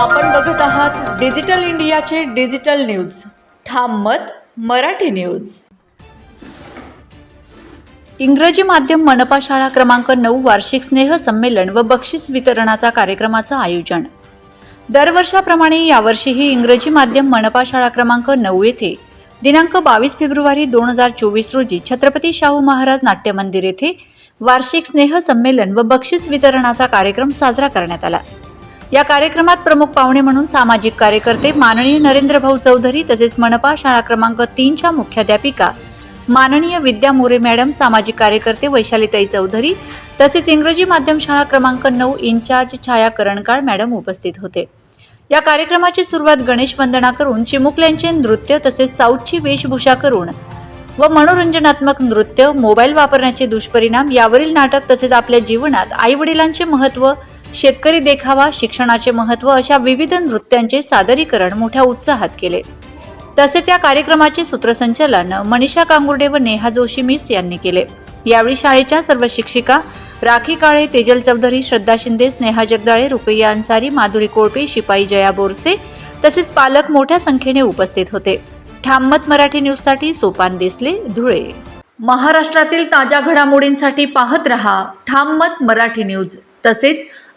आपण बघत आहात डिजिटल इंडियाचे डिजिटल न्यूज. ठाम मत मराठी न्यूज. इंग्रजी माध्यम मनपा शाळा क्रमांक नऊ वार्षिक स्नेह संमेलन व बक्षीस वितरणाचा कार्यक्रमाचं आयोजन. दरवर्षाप्रमाणे यावर्षीही इंग्रजी माध्यम मनपा शाळा क्रमांक नऊ येथे दिनांक बावीस फेब्रुवारी दोन हजार चोवीस रोजी छत्रपती शाहू महाराज नाट्य मंदिर येथे वार्षिक स्नेह संमेलन व बक्षीस वितरणाचा कार्यक्रम साजरा करण्यात आला. या कार्यक्रमात प्रमुख पाहुणे म्हणून सामाजिक कार्यकर्ते माननीय नरेंद्र भाऊ चौधरी तसेच मनपा शाळा क्रमांक तीनच्या मुख्याध्यापिका माननीय विद्या मोरे मॅडम सामाजिक कार्यकर्ते वैशालीताई चौधरी तसेच इंग्रजी माध्यम शाळा क्रमांक नऊ इन्चार्ज छाया करणकाळ मॅडम उपस्थित होते. या कार्यक्रमाची सुरुवात गणेश वंदना करून चिमुकल्यांचे नृत्य तसेच साऊथची वेशभूषा करून व मनोरंजनात्मक नृत्य मोबाईल वापरण्याचे दुष्परिणाम यावरील नाटक तसेच आपल्या जीवनात आई वडिलांचे महत्त्व शेतकरी देखावा शिक्षणाचे महत्त्व अशा विविध नृत्यांचे सादरीकरण मोठ्या उत्साहात केले. तसेच या कार्यक्रमाचे सूत्रसंचालन मनीषा कांगुर्डे व नेहा जोशी मिस यांनी केले. यावेळी शाळेच्या सर्व शिक्षिका राखी काळे तेजल चौधरी श्रद्धा शिंदे स्नेहा जगदाळे रुपैया अन्सारी माधुरी कोळपे शिपाई जया बोरसे तसेच पालक मोठ्या संख्येने उपस्थित होते. ठाममत मराठी न्यूजसाठी सोपान देसले धुळे. महाराष्ट्रातील ताज्या घडामोडींसाठी पाहत रहा ठाममत मराठी न्यूज. तसेच